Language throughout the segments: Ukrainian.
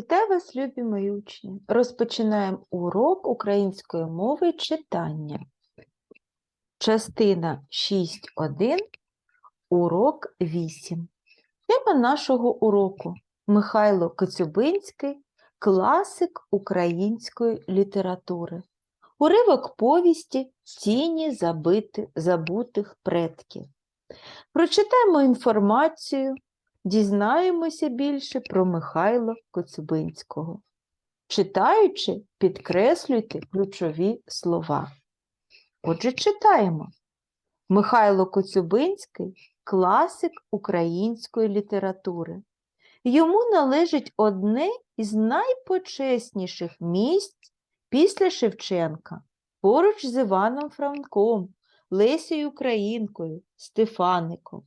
Вітаю вас, любі мої учні! Розпочинаємо урок української мови читання. Частина 6.1, урок 8. Тема нашого уроку Михайло Коцюбинський, класик української літератури. Уривок повісті Тіні забити, забутих предків. Прочитаємо інформацію, дізнаємося більше про Михайла Коцюбинського. Читаючи, підкреслюйте ключові слова. Отже, читаємо. Михайло Коцюбинський класик української літератури. Йому належить одне із найпочесніших місць після Шевченка, поруч з Іваном Франком, Лесією Українкою, Стефаником.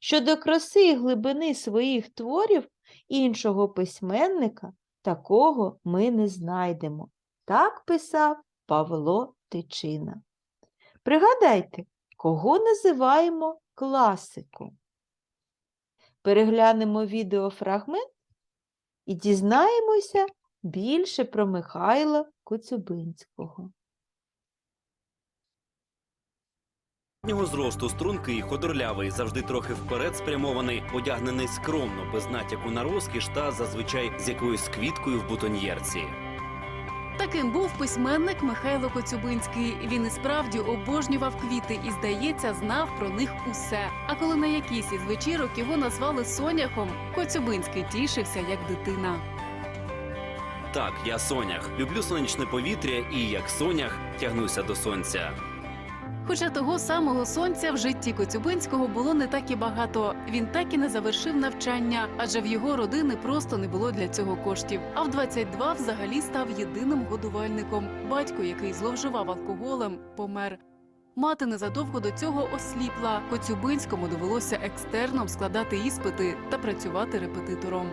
Щодо краси і глибини своїх творів іншого письменника, такого ми не знайдемо. Так писав Павло Тичина. Пригадайте, кого називаємо класику. Переглянемо відеофрагмент і дізнаємося більше про Михайла Коцюбинського. Нього зросту стрункий, ходорлявий, завжди трохи вперед спрямований, одягнений скромно, без натяку на розкіш та зазвичай з якоюсь квіткою в бутоньєрці. Таким був письменник Михайло Коцюбинський. Він і справді обожнював квіти і, здається, знав про них усе. А коли на якійсь із вечірок його назвали соняхом, Коцюбинський тішився як дитина. Так, я сонях. Люблю сонячне повітря і, як сонях, тягнуся до сонця. Хоча того самого сонця в житті Коцюбинського було не так і багато. Він так і не завершив навчання, адже в його родини просто не було для цього коштів. А в 22 взагалі став єдиним годувальником. Батько, який зловживав алкоголем, помер. Мати незадовго до цього осліпла. Коцюбинському довелося екстерном складати іспити та працювати репетитором.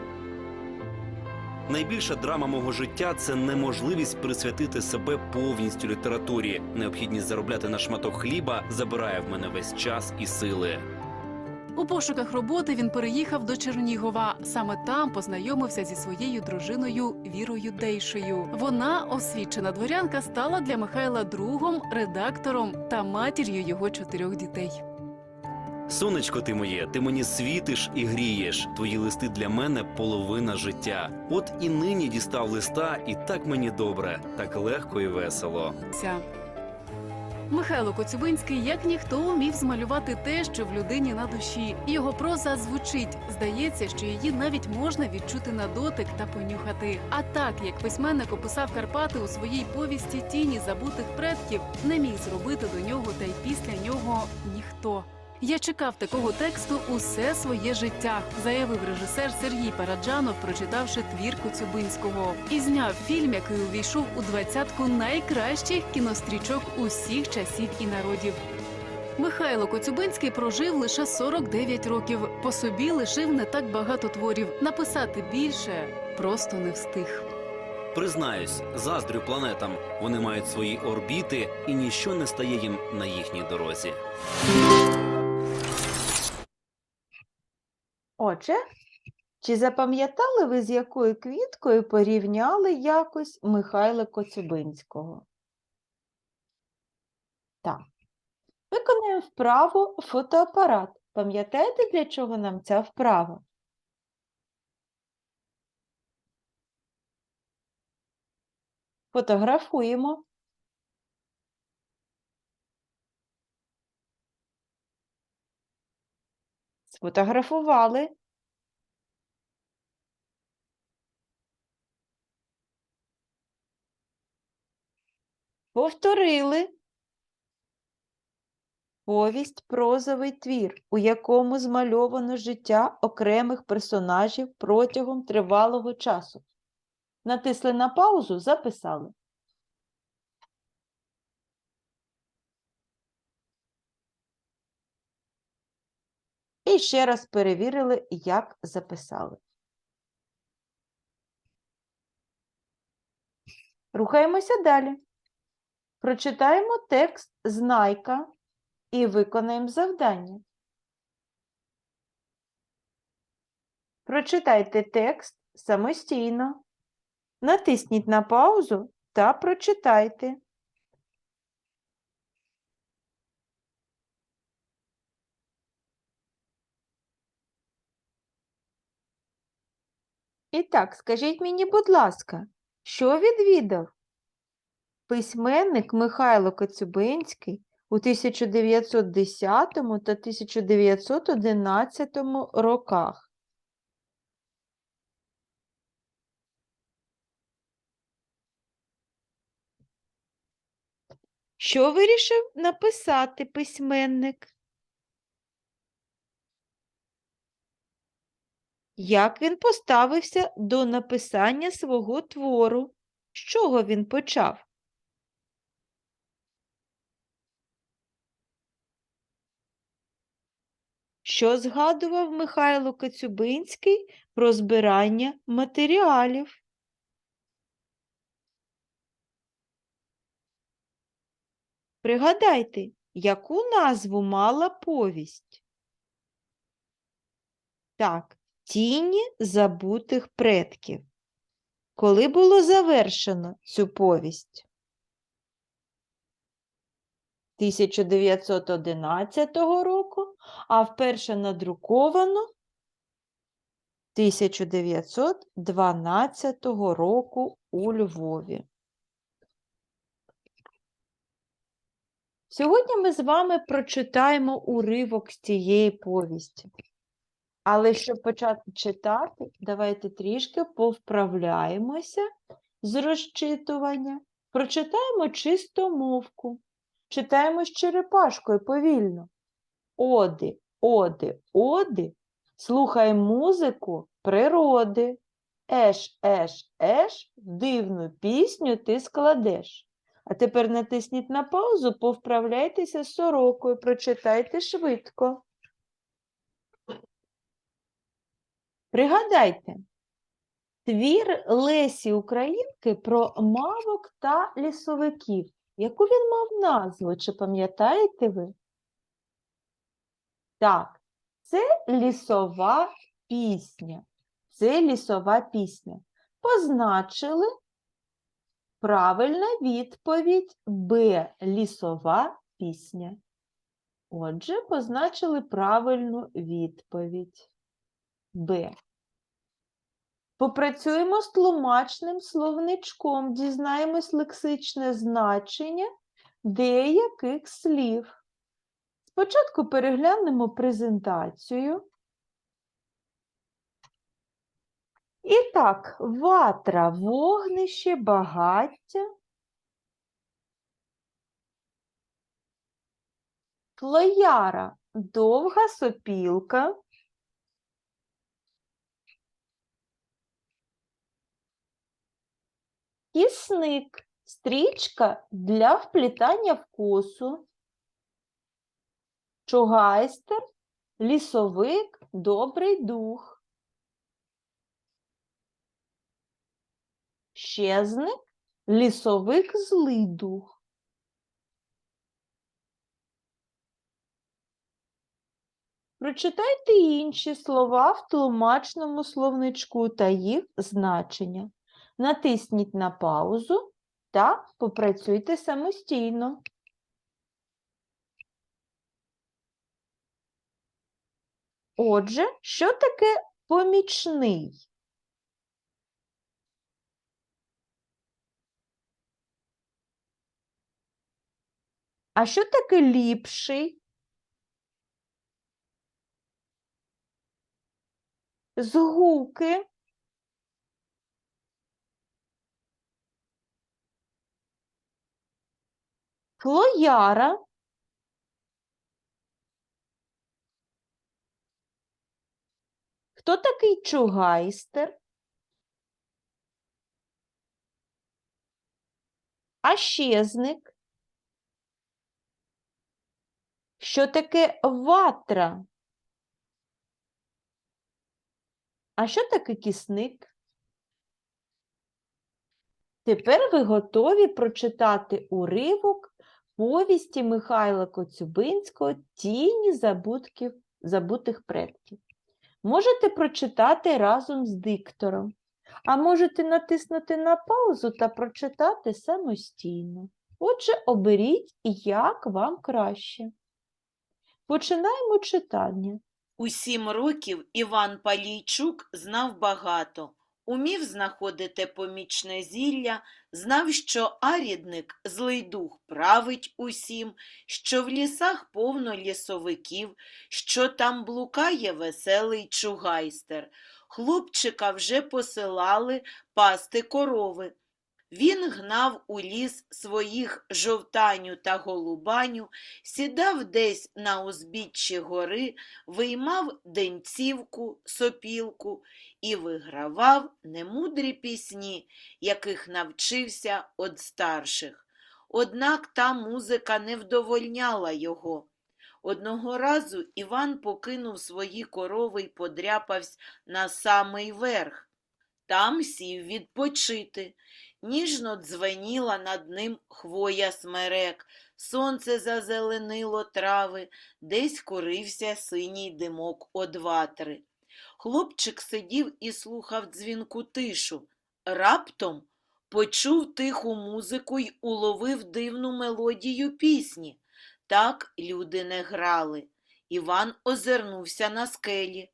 Найбільша драма мого життя це неможливість присвятити себе повністю літературі. Необхідність заробляти на шматок хліба забирає в мене весь час і сили. У пошуках роботи він переїхав до Чернігова. Саме там познайомився зі своєю дружиною Вірою Дейшею. Вона, освічена дворянка, стала для Михайла другом, редактором та матір'ю його чотирьох дітей. Сонечко ти моє, ти мені світиш і грієш. Твої листи для мене половина життя. От і нині дістав листа, і так мені добре, так легко і весело. Ся. Михайло Коцюбинський, як ніхто, умів змалювати те, що в людині на душі. Його проза звучить. Здається, що її навіть можна відчути на дотик та понюхати. А так, як письменник описав Карпати у своїй повісті Тіні забутих предків, не міг зробити до нього та й після нього ніхто. Я чекав такого тексту усе своє життя, заявив режисер Сергій Параджанов, прочитавши твір Коцюбинського, і зняв фільм, який увійшов у двадцятку найкращих кінострічок усіх часів і народів. Михайло Коцюбинський прожив лише 49 років. По собі лишив не так багато творів. Написати більше просто не встиг. Признаюсь, заздрю планетам. Вони мають свої орбіти, і ніщо не стає їм на їхній дорозі. Отже, чи запам'ятали ви, з якою квіткою порівняли якось Михайла Коцюбинського? Так. Виконуємо вправу фотоапарат. Пам'ятаєте, для чого нам ця вправа? Фотографуємо. Сфотографували. Повторили. Повість прозовий твір, у якому змальовано життя окремих персонажів протягом тривалого часу. Натисли на паузу, записали. І ще раз перевірили, як записали. Рухаємося далі. Прочитаємо текст знайка і виконаємо завдання. Прочитайте текст самостійно. Натисніть на паузу та прочитайте. І так, скажіть мені, будь ласка, що відвідав письменник Михайло Коцюбинський у 1910 та 1911 роках? Що вирішив написати письменник? Як він поставився до написання свого твору? З чого він почав? Що згадував Михайло Коцюбинський про збирання матеріалів? Пригадайте, яку назву мала повість? Так, Тіні забутих предків. Коли було завершено цю повість? 1911 року, а вперше надруковано 1912 року у Львові. Сьогодні ми з вами прочитаємо уривок з цієї повісті. Але щоб почати читати, давайте трішки повправляємося з розчитування. Прочитаємо чистомовку. Читаємо з черепашкою повільно. Оди, оди, оди, слухай музику природи. Еш, еш, еш, дивну пісню ти складеш. А тепер натисніть на паузу, повправляйтеся сорокою, прочитайте швидко. Пригадайте, твір Лесі Українки про мавок та лісовиків. Яку він мав назву, чи пам'ятаєте ви? Так, це лісова пісня. Це лісова пісня. Позначили правильна відповідь Б. Лісова пісня. Отже, позначили правильну відповідь. Б. Попрацюємо з тлумачним словничком, дізнаємось лексичне значення деяких слів. Спочатку переглянемо презентацію. І так, ватра, вогнище, багаття. Флояра, довга сопілка. Тісник – стрічка для вплітання в косу. Чугайстер – лісовик, добрий дух. Щезник – лісовик, злий дух. Прочитайте інші слова в тлумачному словничку та їх значення. Натисніть на паузу та попрацюйте самостійно. Отже, що таке помічний? А що таке ліпший? Згуки. Флояра. Хто такий чугайстер? А щезник? Що таке ватра? А що таке кисник? Тепер ви готові прочитати уривок повісті Михайла Коцюбинського Тіні забутків, забутих предків. Можете прочитати разом з диктором. А можете натиснути на паузу та прочитати самостійно. Отже, оберіть, як вам краще. Починаємо читання. У сім років Іван Палійчук знав багато. Умів знаходити помічне зілля, знав, що арідник, злий дух, править усім, що в лісах повно лісовиків, що там блукає веселий чугайстер. Хлопчика вже посилали пасти корови. Він гнав у ліс своїх жовтаню та голубаню, сідав десь на узбіччі гори, виймав денцівку, сопілку і вигравав немудрі пісні, яких навчився од старших. Однак та музика не вдовольняла його. Одного разу Іван покинув свої корови й подряпався на самий верх. Там сів відпочити. Ніжно дзвеніла над ним хвоя смерек, сонце зазеленило трави, десь курився синій димок од ватри. Хлопчик сидів і слухав дзвінку тишу. Раптом почув тиху музику й уловив дивну мелодію пісні. Так люди не грали. Іван озирнувся на скелі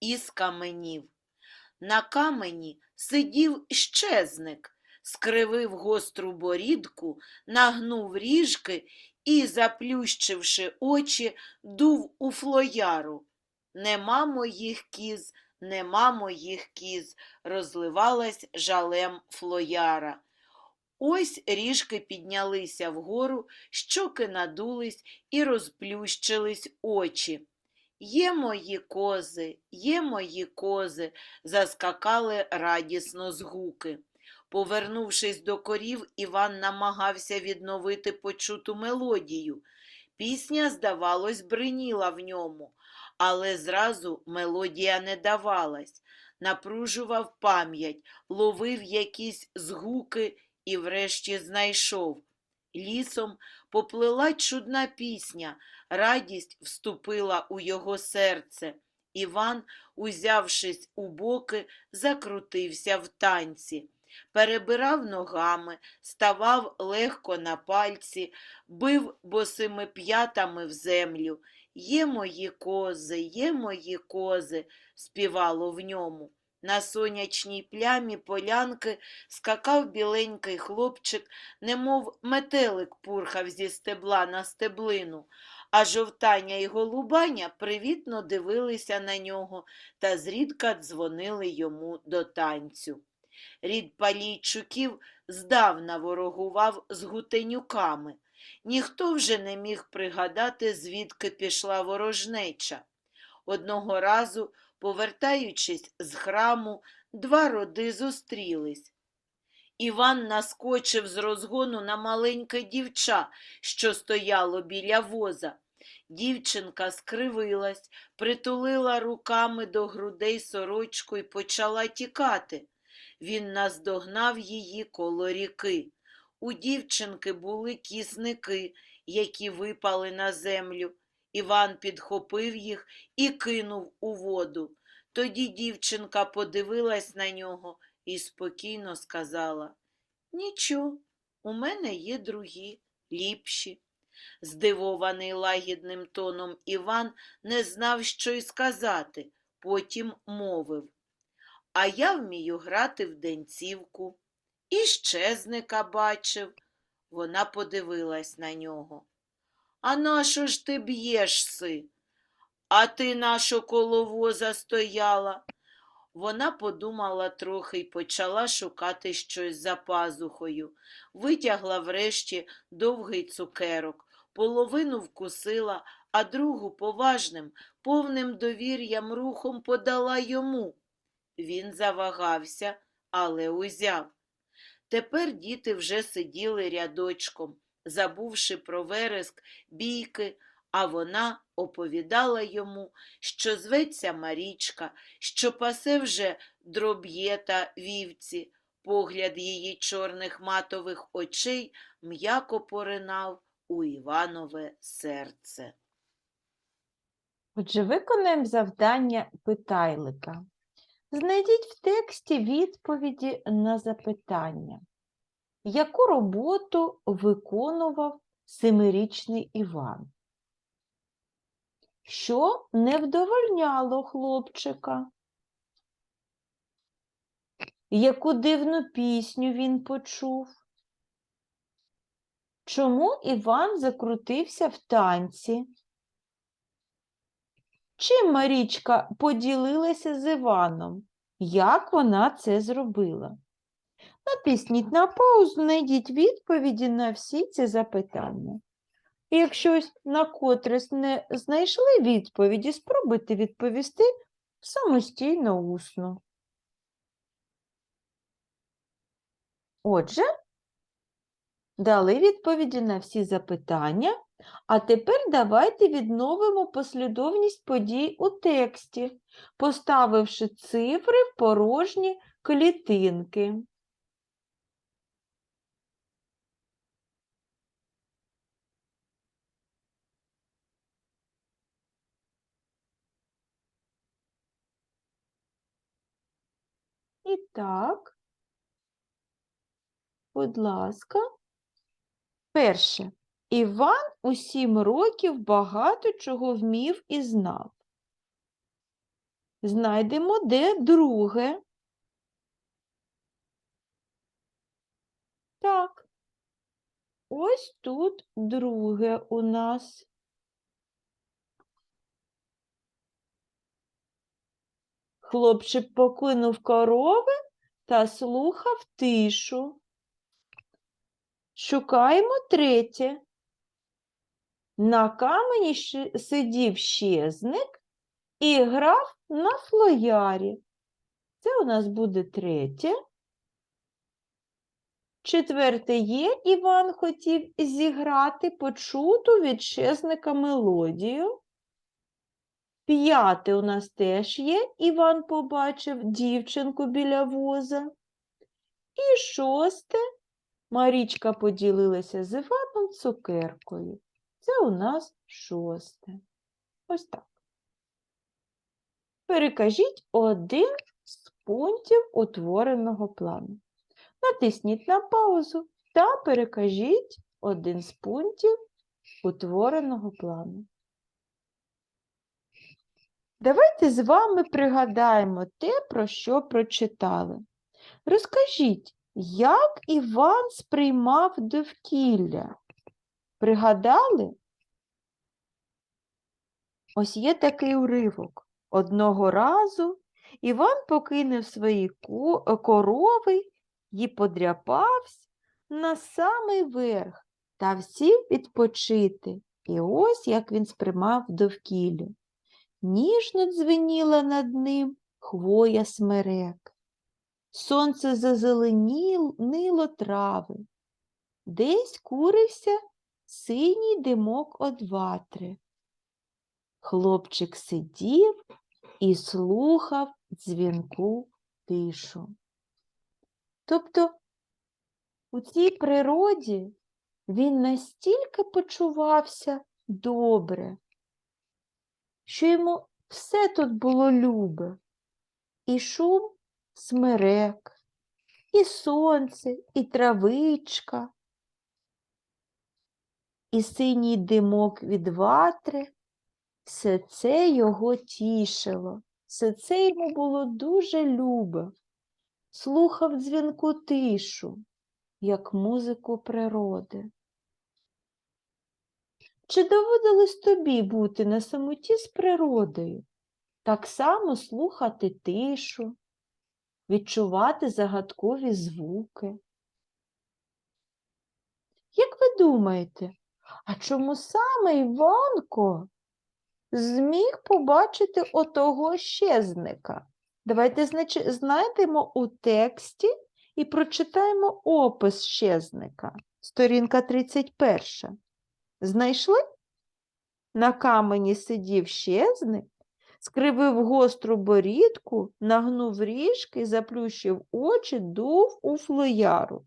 і скаменів. На камені сидів щезник, скривив гостру борідку, нагнув ріжки і, заплющивши очі, дув у флояру. Нема моїх кіз, нема моїх кіз, розливалась жалем флояра. Ось ріжки піднялися вгору, щоки надулись і розплющились очі. Є мої кози, є мої кози, заскакали радісно згуки. Повернувшись до корів, Іван намагався відновити почуту мелодію. Пісня, здавалось, бриніла в ньому, але зразу мелодія не давалась. Напружував пам'ять, ловив якісь згуки і врешті знайшов. Лісом поплила чудна пісня, радість вступила у його серце. Іван, узявшись у боки, закрутився в танці, перебирав ногами, ставав легко на пальці, бив босими п'ятами в землю. Є мої кози, є мої кози, співало в ньому. На сонячній плямі полянки скакав біленький хлопчик, немов метелик пурхав зі стебла на стеблину, а жовтання й голубаня привітно дивилися на нього та зрідка дзвонили йому до танцю. Рід палійчуків здавна ворогував з гутенюками. Ніхто вже не міг пригадати, звідки пішла ворожнеча. Одного разу, повертаючись з храму, два роди зустрілись. Іван наскочив з розгону на маленьке дівча, що стояло біля воза. Дівчинка скривилась, притулила руками до грудей сорочку і почала тікати. Він наздогнав її коло ріки. У дівчинки були кісники, які випали на землю. Іван підхопив їх і кинув у воду. Тоді дівчинка подивилась на нього і спокійно сказала Нічого, у мене є другі, ліпші. Здивований лагідним тоном Іван не знав, що й сказати, потім мовив А я вмію грати в денцівку. І щезника бачив. Вона подивилась на нього. А нащо ж ти б'єшси? А ти нашо коло воза стояла? Вона подумала трохи й почала шукати щось за пазухою. Витягла врешті довгий цукерок, половину вкусила, а другу поважним, повним довір'ям рухом подала йому. Він завагався, але узяв. Тепер діти вже сиділи рядочком, забувши про вереск, бійки, а вона оповідала йому, що зветься Марічка, що пасе вже дроб'є та вівці. Погляд її чорних матових очей м'яко поринав у Іванове серце. Отже, виконаємо завдання питайлика. Знайдіть в тексті відповіді на запитання. Яку роботу виконував семирічний Іван? Що не вдовольняло хлопчика? Яку дивну пісню він почув? Чому Іван закрутився в танці? Чим Марічка поділилася з Іваном? Як вона це зробила? Натисніть на паузу, знайдіть відповіді на всі ці запитання. І якщо на котресь не знайшли відповіді, спробуйте відповісти самостійно усно. Отже, дали відповіді на всі запитання, а тепер давайте відновимо послідовність подій у тексті, поставивши цифри в порожні клітинки. І так, будь ласка. Перше. Іван у сім років багато чого вмів і знав. Знайдемо, де друге. Так. Ось тут друге у нас. Хлопчик покинув корови та слухав тишу. Шукаємо третє. На камені сидів щезник і грав на флоярі. Це у нас буде третє. Четверте є, Іван хотів зіграти почуту від щезника мелодію. П'яте у нас теж є, Іван побачив дівчинку біля воза. І шосте Марічка поділилася з Іваном цукеркою. Це у нас шосте. Ось так. Перекажіть один з пунктів утвореного плану. Натисніть на паузу та перекажіть один з пунктів утвореного плану. Давайте з вами пригадаємо те, про що прочитали. Розкажіть, як Іван сприймав довкілля? Пригадали? Ось є такий уривок. Одного разу Іван покинув свої корови і подряпався на самий верх та сів відпочити. І ось як він сприймав довкілля. Ніжно дзвеніла над ним хвоя смерек. Сонце зазеленіло трави. Десь курився синій димок од ватри. Хлопчик сидів і слухав дзвінку тишу. Тобто у цій природі він настільки почувався добре, що йому все тут було любе. І шум смерек, і сонце, і травичка, і синій димок від ватри. Все це його тішило, все це йому було дуже любе. Слухав дзвінку тишу, як музику природи. Чи доводилось тобі бути на самоті з природою? Так само слухати тишу, відчувати загадкові звуки. Як ви думаєте, а чому саме Іванко зміг побачити отого щезника? Давайте знайдемо у тексті і прочитаємо опис щезника. Сторінка 31. Знайшли? На камені сидів щезник, скривив гостру борідку, нагнув ріжки, заплющив очі, дув у флояру.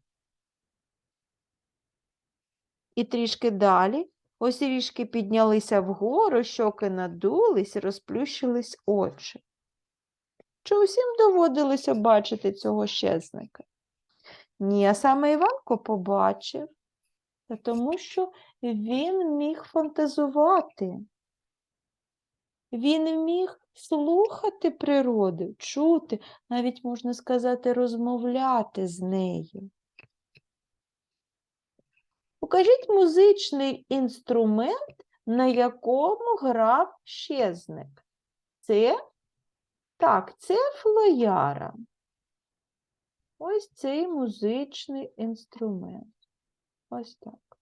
І трішки далі ось ріжки піднялися вгору, щоки надулись, розплющились очі. Чи усім доводилося бачити цього щезника? Ні, а саме Іванко побачив, тому що він міг фантазувати. Він міг слухати природу, чути, навіть можна сказати, розмовляти з нею. Покажіть музичний інструмент, на якому грав щезник. Це так, це флояра. Ось цей музичний інструмент. Ось так.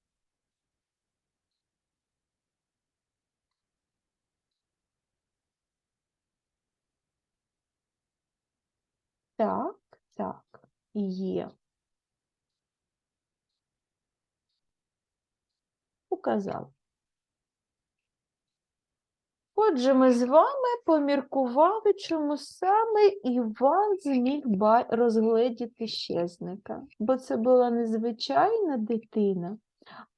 Так, так, є. Показав. Отже, ми з вами поміркували, чому саме Іван зміг розгледіти щезника. Бо це була не звичайна дитина,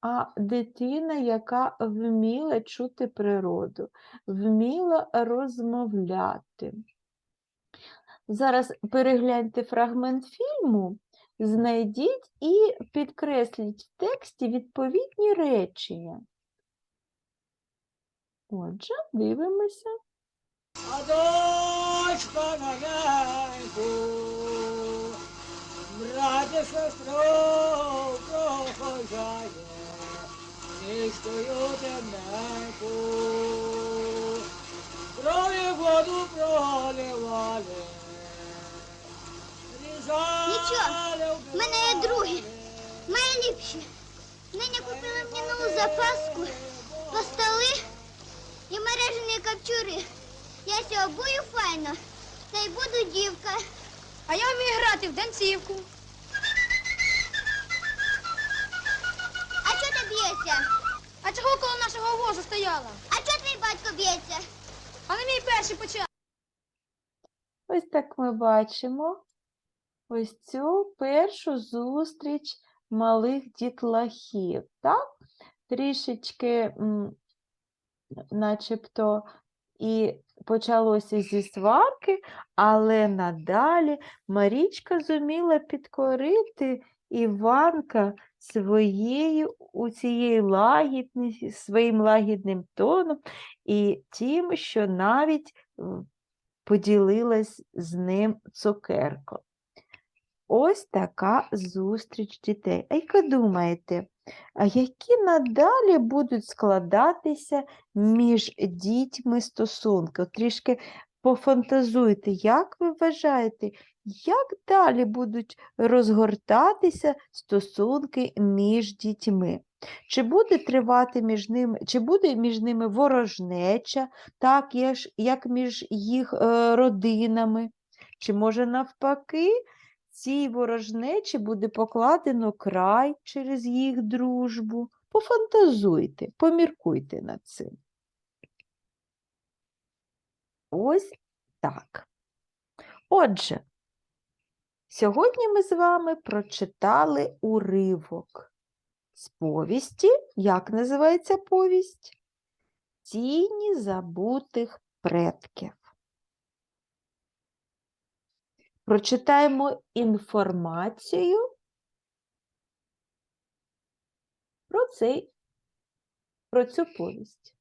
а дитина, яка вміла чути природу, вміла розмовляти. Зараз перегляньте фрагмент фільму, знайдіть і підкресліть в тексті відповідні речення. Отже, дивимося. А дочка на неньку, брате сестру прохожає, низькою темненьку, крові воду проливали. Нічого, в мене є другі, найліпші. Нині купили мені нову запаску, і капчури. Я ся обую файно, та й буду дівка. А я вмію грати в танцівку. А чого ти б'єшся? А чого коло нашого возу стояла? А чого твій батько б'ється? А не мій перший почав. Ось так ми бачимо ось цю першу зустріч малих дітлахів. Так? Трішечки, начебто, і почалося зі сварки, але надалі Марічка зуміла підкорити Іванка своєю у цією лагідністю, своїм лагідним тоном і тим, що навіть поділилась з ним цукерко. Ось така зустріч дітей. А як ви думаєте, які надалі будуть складатися між дітьми стосунки? От Трішки пофантазуйте, як ви вважаєте, як далі будуть розгортатися стосунки між дітьми? Чи буде тривати між ними, чи буде між ними ворожнеча, так як між їх е, родинами? Чи може навпаки, цій ворожнечі буде покладено край через їх дружбу? Пофантазуйте, поміркуйте над цим. Ось так. Отже, сьогодні ми з вами прочитали уривок з повісті. Як називається повість? Тіні забутих предків. Прочитаємо інформацію про, цей, про цю повість.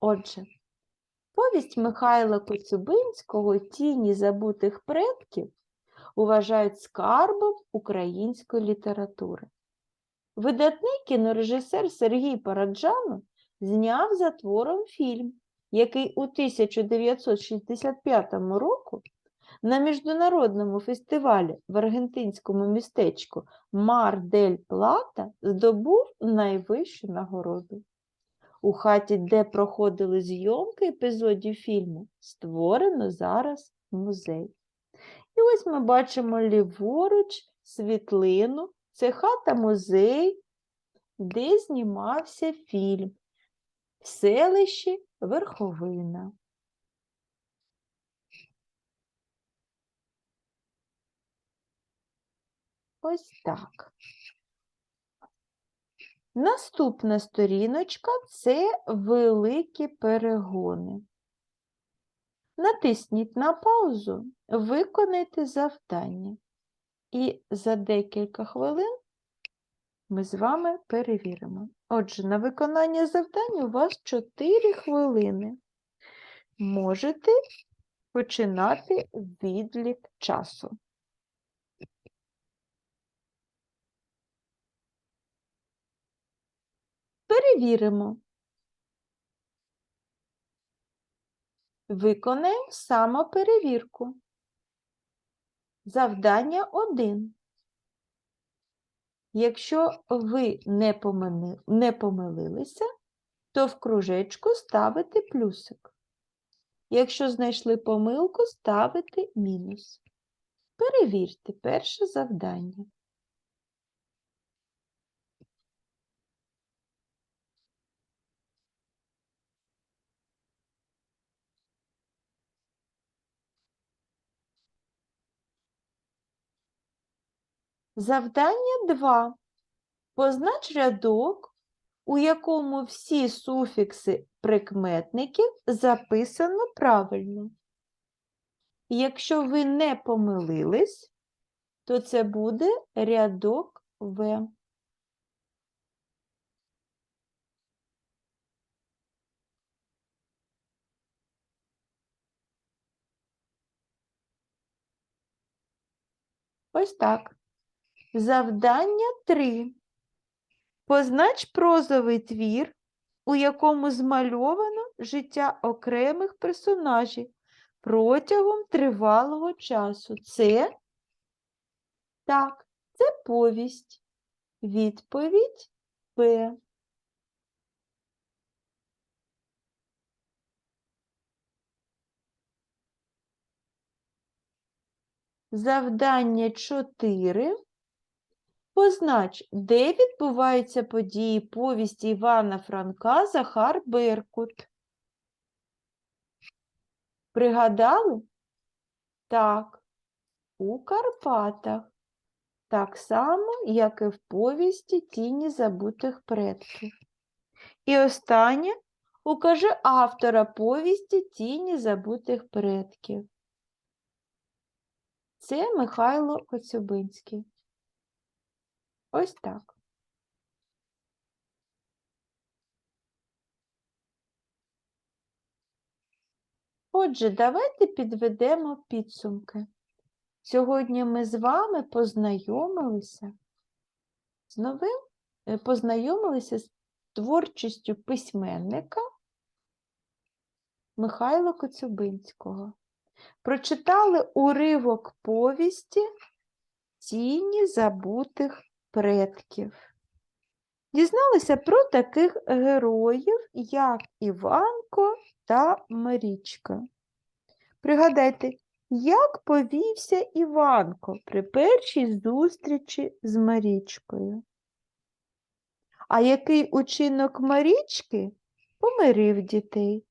Отже, повість Михайла Коцюбинського Тіні забутих предків вважають скарбом української літератури. Видатний кінорежисер Сергій Параджанов зняв за твором фільм, який у 1965 року на міжнародному фестивалі в аргентинському містечку Мар дель Плата здобув найвищу нагороду. У хаті, де проходили зйомки епізодів фільму, створено зараз музей. І ось ми бачимо ліворуч світлину. Це хата-музей, де знімався фільм в селищі Верховина. Ось так. Наступна сторіночка це великі перегони. Натисніть на паузу, виконайте завдання. І за декілька хвилин ми з вами перевіримо. Отже, на виконання завдань у вас 4 хвилини. Можете починати відлік часу. Перевіримо. Виконаємо самоперевірку. Завдання 1. Якщо ви не, помини- не помилилися, то в кружечку ставите плюсик. Якщо знайшли помилку, ставите мінус. Перевірте перше завдання. Завдання 2. Познач рядок, у якому всі суфікси прикметників записано правильно. Якщо ви не помилились, то це буде рядок В. Ось так. Завдання 3. Познач прозовий твір, у якому змальовано життя окремих персонажів протягом тривалого часу. Це так, це повість. Відповідь П. Завдання 4. Познач, де відбуваються події повісті Івана Франка Захар Беркут. Пригадали? Так, у Карпатах. Так само, як і в повісті Тіні забутих предків. І останнє укаже автора повісті Тіні забутих предків. Це Михайло Коцюбинський. Ось так. Отже, давайте підведемо підсумки. Сьогодні ми з вами познайомилися з новим, е, познайомилися з творчістю письменника Михайла Коцюбинського. Прочитали уривок повісті Тіні забутих предків. Дізналися про таких героїв, як Іванко та Марічка. Пригадайте, як повівся Іванко при першій зустрічі з Марічкою. А який учинок Марічки помирив дітей?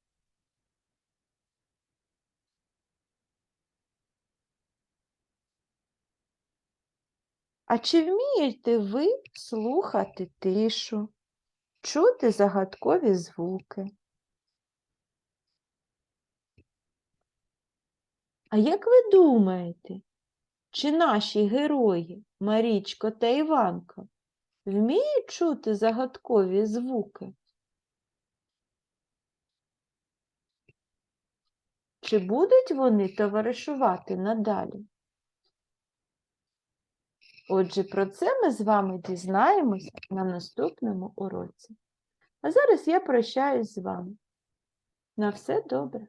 А чи вмієте ви слухати тишу, чути загадкові звуки? А як ви думаєте, чи наші герої Марічко та Іванко вміють чути загадкові звуки? Чи будуть вони товаришувати надалі? Отже, про це ми з вами дізнаємося на наступному уроці. А зараз я прощаюсь з вами. На все добре.